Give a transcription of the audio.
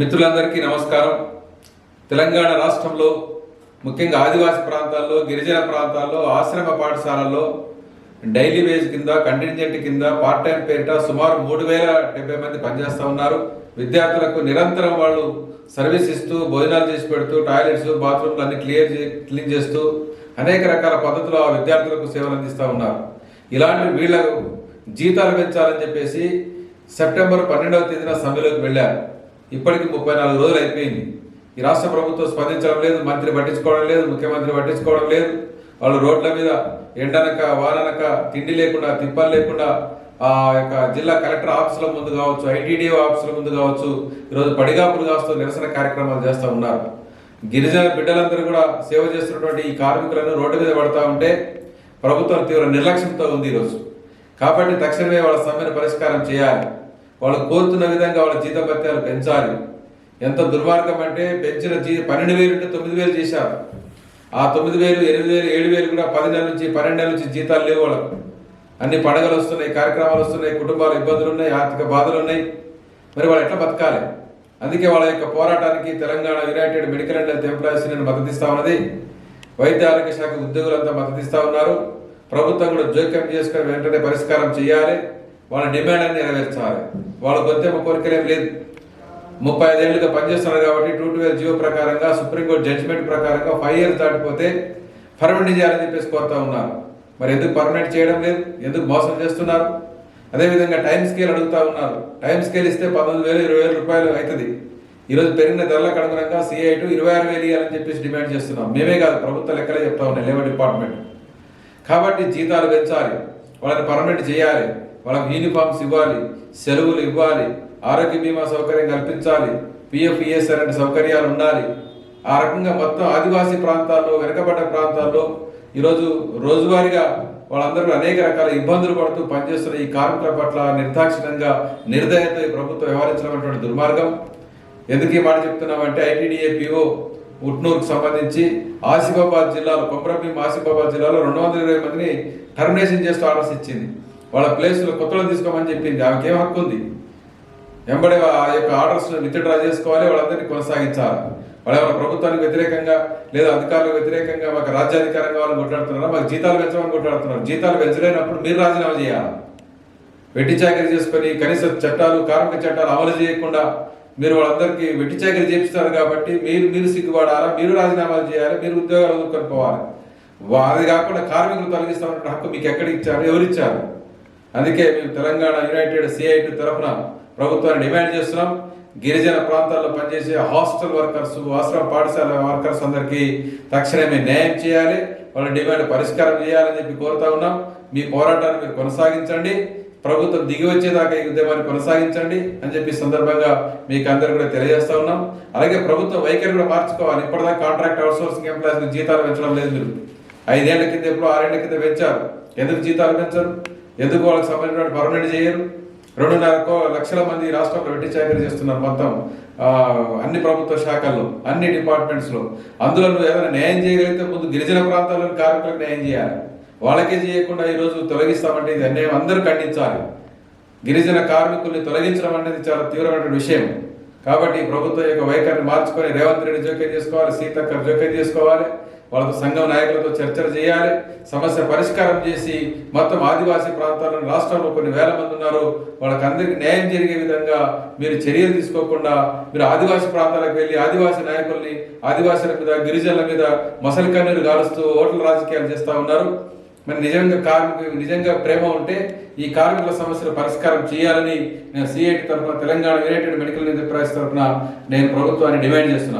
మిత్రులందరికీ నమస్కారం. తెలంగాణ రాష్ట్రంలో ముఖ్యంగా ఆదివాసీ ప్రాంతాల్లో గిరిజన ప్రాంతాల్లో ఆశ్రమ పాఠశాలల్లో డైలీ వేజ్ కింద కంటింజెంట్ కింద పార్ట్ టైం పేరిట సుమారు మూడు వేల డెబ్బై మంది పనిచేస్తూ ఉన్నారు. విద్యార్థులకు నిరంతరం వాళ్ళు సర్వీస్ ఇస్తూ భోజనాలు చేసి పెడుతూ టాయిలెట్స్ బాత్రూమ్లు అన్ని క్లియర్ క్లీన్ చేస్తూ అనేక రకాల పద్ధతులు ఆ విద్యార్థులకు సేవలు అందిస్తూ ఉన్నారు. ఇలాంటి వీళ్ళకు జీతాలు పెంచాలని చెప్పేసి సెప్టెంబర్ పన్నెండవ తేదీన సమ్మెలోకి వెళ్ళారు. ఇప్పటికి ముప్పై నాలుగు రోజులు అయిపోయింది. ఈ రాష్ట్ర ప్రభుత్వం స్పందించడం లేదు మంత్రి పట్టించుకోవడం లేదు ముఖ్యమంత్రి పట్టించుకోవడం లేదు. వాళ్ళు రోడ్ల మీద ఎండనక వాననక తిండి లేకుండా తిప్పలు లేకుండా ఆ యొక్క జిల్లా కలెక్టర్ ఆఫీసుల ముందు కావచ్చు ఐటీడీఓ ఆఫీసుల ముందు కావచ్చు ఈరోజు పడిగాపులు కాస్తూ నిరసన కార్యక్రమాలు చేస్తూ ఉన్నారు. గిరిజన బిడ్డలందరూ కూడా సేవ చేస్తున్నటువంటి ఈ కార్మికులను రోడ్డు మీద పడతా ఉంటే ప్రభుత్వం తీవ్ర నిర్లక్ష్యంతో ఉంది ఈరోజు. కాబట్టి తక్షణమే వాళ్ళ సమ్మెను పరిష్కారం చేయాలి. వాళ్ళు కోరుతున్న విధంగా వాళ్ళ జీతభత్యాలు పెంచాలి. ఎంత దుర్మార్గం అంటే పెంచిన జీ పన్నెండు వేలు ఉంటే తొమ్మిది వేలు చేశారు. ఆ తొమ్మిది వేలు ఎనిమిది వేలు ఏడు వేలు కూడా పది నెలల నుంచి పన్నెండు నెలల నుంచి జీతాలు లేవు వాళ్ళకు. అన్ని పండుగలు వస్తున్నాయి కార్యక్రమాలు వస్తున్నాయి కుటుంబాలు ఇబ్బందులు ఉన్నాయి ఆర్థిక బాధలు ఉన్నాయి. మరి వాళ్ళు ఎట్లా బతకాలి? అందుకే వాళ్ళ యొక్క పోరాటానికి Telangana united medical and health employees నేను మద్దతిస్తా ఉన్నది. వైద్య ఆరోగ్య శాఖ ఉద్యోగులంతా మద్దతిస్తా ఉన్నారు. ప్రభుత్వం కూడా జోక్యం చేసుకుని వెంటనే పరిష్కారం చేయాలి. వాళ్ళ డిమాండ్ అని నెరవేర్చాలి. వాళ్ళ వచ్చే కోరికలేం లేదు. ముప్పై ఐదేళ్ళుగా పనిచేస్తున్నారు కాబట్టి టూ ట్వెల్వ్ జియో ప్రకారంగా సుప్రీంకోర్టు జడ్జిమెంట్ ప్రకారంగా ఫైవ్ ఇయర్స్ దాటిపోతే పర్మనెంట్ చేయాలని చెప్పేసి కోరుతా ఉన్నారు. మరి ఎందుకు పర్మనెంట్ చేయడం లేదు? ఎందుకు మోసం చేస్తున్నారు? అదేవిధంగా టైం స్కేల్ అడుగుతా ఉన్నారు. టైం స్కేల్ ఇస్తే పంతొమ్మిది వేలు ఇరవై వేల రూపాయలు అవుతుంది. ఈరోజు పెరిగిన ధరలకు అనుగుణంగా సిఐ టు ఇరవై ఆరు వేలు ఇవ్వాలని చెప్పేసి డిమాండ్ చేస్తున్నాం. మేమే కాదు ప్రభుత్వ లెక్కలే చెప్తా ఉన్నాయి లేబర్ డిపార్ట్మెంట్. కాబట్టి జీతాలు పెంచాలి. వాళ్ళని పర్మనెంట్ చేయాలి. వాళ్ళకి యూనిఫామ్స్ ఇవ్వాలి సెలవులు ఇవ్వాలి ఆరోగ్య బీమా సౌకర్యం కల్పించాలి పిఎఫ్ ఈఎస్ అనే సౌకర్యాలు ఉండాలి. ఆ రకంగా మొత్తం ఆదివాసీ ప్రాంతాల్లో వెనకబడ్డ ప్రాంతాల్లో ఈరోజు రోజువారీగా వాళ్ళందరూ అనేక రకాల ఇబ్బందులు పడుతూ పనిచేస్తున్న ఈ కార్మికుల పట్ల నిర్దాక్షిణ్యంగా నిర్దయతో ఈ ప్రభుత్వం వ్యవహరించడం దుర్మార్గం. ఎందుకు ఈ మాట చెప్తున్నామంటే ఐటీడీఏ పిఓ ఉట్నూరుకు సంబంధించి ఆసిఫాబాద్ జిల్లాలో కొమరంభీం ఆసిఫాబాద్ జిల్లాలో రెండు వందల ఇరవై మందిని టర్మినేషన్ చేస్తూ ఆర్డర్స్ ఇచ్చింది. వాళ్ళ ప్లేస్లో కొత్తలో తీసుకోమని చెప్పింది. ఆమెకి ఏం హక్కు ఉంది? వెంబడి ఆ యొక్క ఆర్డర్స్ విత్డ్రా చేసుకోవాలి వాళ్ళందరినీ కొనసాగించాలి. వాళ్ళు ప్రభుత్వానికి వ్యతిరేకంగా లేదా అధికారులకు వ్యతిరేకంగా మాకు రాజ్యాధికారం కావాలని కొట్లాడుతున్నారా? మాకు జీతాలు పెంచమని కొట్లాడుతున్నారు. జీతాలు పెంచలేనప్పుడు మీరు రాజీనామా చేయాలి. వెట్టి చాకరీ చేసుకొని కనీస చట్టాలు కార్మిక చట్టాలు అమలు చేయకుండా మీరు వాళ్ళందరికీ వెట్టి చాకరీ చేపిస్తారు కాబట్టి మీరు మీరు సిగ్గుపడాలా? మీరు రాజీనామాలు చేయాలి మీరు ఉద్యోగాలు వదులుకొని పోవాలి. అది కాకుండా కార్మికులు తొలగిస్తామన్న హక్కు మీకు ఎక్కడ ఇచ్చారు? ఎవరు ఇచ్చారు అందుకే మేము తెలంగాణ యునైటెడ్ సిఐటి తరఫున ప్రభుత్వాన్ని డిమాండ్ చేస్తున్నాం. గిరిజన ప్రాంతాల్లో పనిచేసే హాస్టల్ వర్కర్స్ ఆశ్రమ పాఠశాల వర్కర్స్ అందరికీ తక్షణమే న్యాయం చేయాలి. వాళ్ళ డిమాండ్ పరిష్కారం చేయాలని చెప్పి కోరుతా ఉన్నాం. మీ పోరాటాన్ని మీరు కొనసాగించండి. ప్రభుత్వం దిగి వచ్చేదాకా ఈ ఉద్యమాన్ని కొనసాగించండి అని చెప్పి సందర్భంగా మీకు అందరు కూడా తెలియజేస్తా ఉన్నాం. అలాగే ప్రభుత్వం వైఖరి కూడా మార్చుకోవాలి. ఇప్పటిదాకా కాంట్రాక్ట్ అవుట్సోర్సింగ్ ఎంప్లాయీస్ జీతాలు పెంచడం లేదు మీరు. ఐదేళ్ళ కింద ఎప్పుడో ఆరేళ్ళ కింద పెంచారు. ఎందుకు జీతాలు పెంచరు ఎందుకు వాళ్ళకి సంబంధించిన పర్మనెంట్ చేయరు? రెండున్నర లక్షల మంది రాష్ట్రంలో వెట్టి చాకరీ చేస్తున్నారు మొత్తం. అన్ని ప్రభుత్వ శాఖల్లో అన్ని డిపార్ట్మెంట్స్లో. అందులో నువ్వు ఏదైనా న్యాయం చేయగలిగితే ముందు గిరిజన ప్రాంతాల్లోని కార్మికులకు న్యాయం చేయాలి. వాళ్ళకే చేయకుండా ఈ తొలగిస్తామంటే ఇది అన్యాయం. అందరూ ఖండించాలి. గిరిజన కార్మికుల్ని తొలగించడం అనేది చాలా తీవ్రమైన విషయం. కాబట్టి ప్రభుత్వం యొక్క వైఖరిని మార్చుకొని రేవంత్ రెడ్డి జోక్యం చేసుకోవాలి సీతక్క జోక్యం చేసుకోవాలి. వాళ్ళతో సంఘం నాయకులతో చర్చలు చేయాలి సమస్య పరిష్కారం చేసి మొత్తం ఆదివాసీ ప్రాంతాల్లో రాష్ట్రంలో కొన్ని వేల మంది ఉన్నారు వాళ్ళకి అందరికీ న్యాయం జరిగే విధంగా మీరు చర్యలు తీసుకోకుండా మీరు ఆదివాసీ ప్రాంతాలకు వెళ్ళి ఆదివాసీ నాయకుల్ని ఆదివాసుల మీద గిరిజనుల మీద మొసలి కన్నీరు గాలుస్తూ ఓట్ల రాజకీయాలు చేస్తూ ఉన్నారు. మరి నిజంగా కార్మిక నిజంగా ప్రేమ ఉంటే ఈ కార్మికుల సమస్యలు పరిష్కారం చేయాలని నేను సిఐటి తరఫున తెలంగాణ యునైటెడ్ మెడికల్ ఎంటర్ప్రైజ్ తరఫున నేను ప్రభుత్వాన్ని డిమాండ్ చేస్తున్నాను.